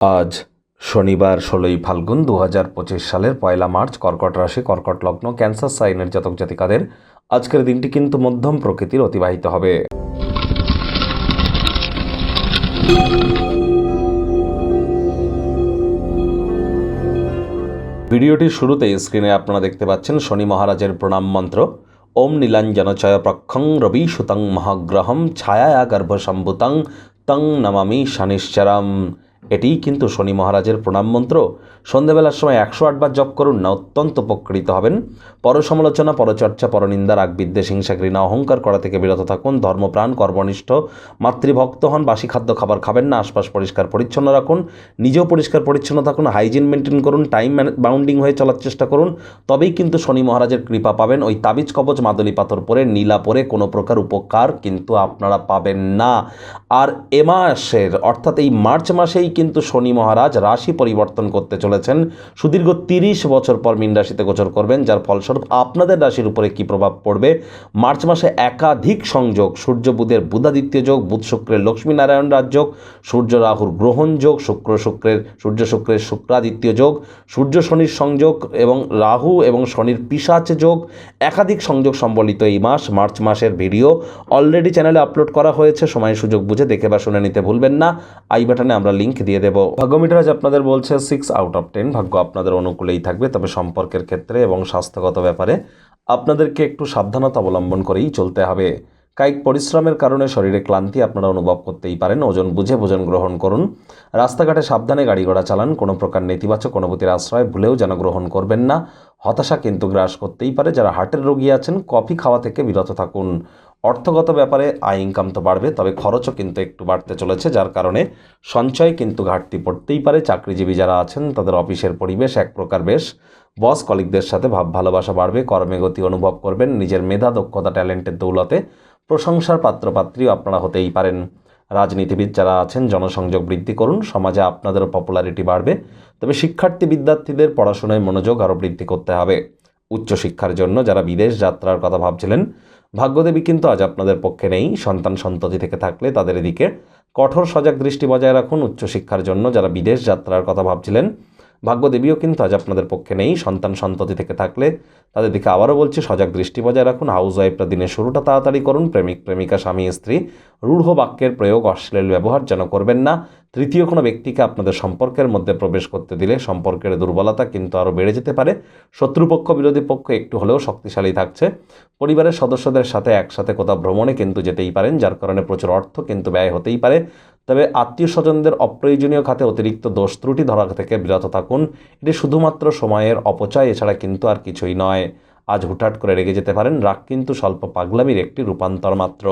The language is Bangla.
আজ শনিবার ষোলোই ফাল্গুন দু হাজার পঁচিশ সালের পয়লা মার্চ, কর্কট রাশি, কর্কট লগ্ন, ক্যান্সার, সাইনের জাতক জাতিকাদের আজকের দিনটি কিন্তু মধ্যম প্রকৃতির অতিবাহিত হবে। ভিডিওটির শুরুতে স্ক্রিনে আপনারা দেখতে পাচ্ছেন শনি মহারাজের প্রণাম মন্ত্র। ওম নীলাঞ্জনচয় প্রক্ষং রবি সুতং মহাগ্রহম ছায়া গর্ভসম্ভুতং তং নমামি শনিশ্চরম। এটিই কিন্তু শনি মহারাজের প্রণাম মন্ত্র। সন্ধেবেলার সময় একশো আটবার জপ করুন, না অত্যন্ত উপকৃত হবেন। পরসমালোচনা, পরচর্চা, পরনিন্দা রাগ বিদ্বেষ হিংসা ঘৃণা অহংকার করা থেকে বিরত থাকুন, ধর্মপ্রাণ, কর্মনিষ্ঠ, মাতৃভক্ত হন, বাসি খাদ্য খাবার খাবেন না, আশপাশ পরিষ্কার পরিচ্ছন্ন রাখুন, নিজেও পরিষ্কার পরিচ্ছন্ন থাকুন, হাইজিন মেনটেন করুন, টাইম বাউন্ডিং হয়ে চলার চেষ্টা করুন। তবেই কিন্তু শনি মহারাজের কৃপা পাবেন। ওই তাবিজ কবচ, মাদলি পাথর পরে, নীলা পরে কোনো প্রকার উপকার কিন্তু আপনারা পাবেন না। আর এ মাসের, অর্থাৎ এই মার্চ মাসেই কিন্তু শনি মহারাজ রাশি পরিবর্তন করতে চলেছেন। সুদীর্ঘ তিরিশ বছর পর মীন রাশিতে গোচর করবেন, যার ফলস্বরূপ আপনাদের রাশির উপরে কি প্রভাব পড়বে? মার্চ মাসে একাধিক সংযোগ, সূর্য বুধের বুধাদিত্য যোগ, বুধ শুক্রের লক্ষ্মীনারায়ণ রাজযোগ সূর্য রাহুর গ্রহণ যোগ, শুক্র শুক্রের, সূর্য শুক্রের শুক্রাদিত্য যোগ, সূর্য শনির সংযোগ এবং রাহু এবং শনির পিসাচ যোগ। একাধিক সংযোগ সম্বলিত এই মাস, মার্চ মাসের ভিডিও অলরেডি চ্যানেলে আপলোড করা হয়েছে। সময় সুযোগ বুঝে দেখে বা শুনে নিতে ভুলবেন না। আই বাটনে আমরা লিঙ্ক দিয়ে দেব। ভাগ্যমিটারাজ আপনাদের বলছে সিক্স আউট অফ টেন ভাগ্য আপনাদের অনুকূলেই থাকবে, তবে সম্পর্কের ক্ষেত্রে এবং স্বাস্থ্যগত ব্যাপারে আপনাদেরকে একটু সাবধানতা অবলম্বন করেই চলতে হবে। কায়িক পরিশ্রমের কারণে শরীরে ক্লান্তি আপনারা অনুভব করতেই পারেন। ওজন বুঝে ভোজন গ্রহণ করুন। রাস্তাঘাটে সাবধানে গাড়ি ঘোড়া চালান। কোনো প্রকার নেতিবাচক অনুভূতির আশ্রয় ভুলেও যেন গ্রহণ করবেন না। হতাশা কিন্তু গ্রাস করতেই পারে। যারা হার্টের রোগী আছেন, কফি খাওয়া থেকে বিরত থাকুন। অর্থগত ব্যাপারে আয় ইনকাম তো বাড়বে, তবে খরচও কিন্তু একটু বাড়তে চলেছে, যার কারণে সঞ্চয় কিন্তু ঘাটতি পড়তেই পারে। চাকরিজীবী যারা আছেন, তাদের অফিসের পরিবেশ এক প্রকার বেশ। বস কলিকদের সাথে ভাব ভালোবাসা বাড়বে, কর্মে গতি অনুভব করবেন, নিজের মেধা, দক্ষতা, ট্যালেন্টের দৌলতে প্রশংসার পাত্রপাত্রীও আপনারা হতেই পারেন। রাজনীতিবিদ যারা আছেন, জনসংযোগ বৃদ্ধি করুন, সমাজে আপনাদেরও পপুলারিটি বাড়বে। তবে শিক্ষার্থী বিদ্যার্থীদের পড়াশোনায় মনোযোগ আরও বৃদ্ধি করতে হবে। উচ্চশিক্ষার জন্য যারা বিদেশ যাত্রার কথা ভাবছিলেন, ভাগ্যদেবী কিন্তু আজ আপনাদের পক্ষে নেই। সন্তান সন্ততি থেকে থাকলে তাদের এদিকে কঠোর সজাগ দৃষ্টি বজায় রাখুন উচ্চশিক্ষার জন্য যারা বিদেশ যাত্রার কথা ভাবছিলেন, ভাগ্যদেবীও কিন্তু আজ আপনাদের পক্ষে নেই। সন্তান সন্ততি থেকে থাকলে তাদের দিকে আবারও বলছি, সজাগ দৃষ্টি বজায় রাখুন। হাউস ওয়াইফরা দিনের শুরুটা তাড়াতাড়ি করুন। প্রেমিক, প্রেমিকা, স্বামী, স্ত্রী, রূঢ় বাক্যের প্রয়োগ অশ্লীল ব্যবহার যেন করবেন না। তৃতীয় কোনো ব্যক্তিকে আপনাদের সম্পর্কের মধ্যে প্রবেশ করতে দিলে সম্পর্কের দুর্বলতা কিন্তু আরও বেড়ে যেতে পারে। শত্রুপক্ষ, বিরোধী পক্ষ একটু হলেও শক্তিশালী থাকছে। পরিবারের সদস্যদের সাথে একসাথে কোথাও ভ্রমণে কিন্তু যেতেই পারেন, যার কারণে প্রচুর অর্থ কিন্তু ব্যয় হতেই পারে। তবে আত্মীয় স্বজনদের অপ্রয়োজনীয় খাতে অতিরিক্ত দোষ ত্রুটি ধরা থেকে বিরত থাকুন। এটি শুধুমাত্র সময়ের অপচয়, এছাড়া কিন্তু আর কিছুই নয়। আজ হুটহাট করে রেগে যেতে পারেন, রাগ কিন্তু স্বল্প পাগলামির একটি রূপান্তর মাত্র।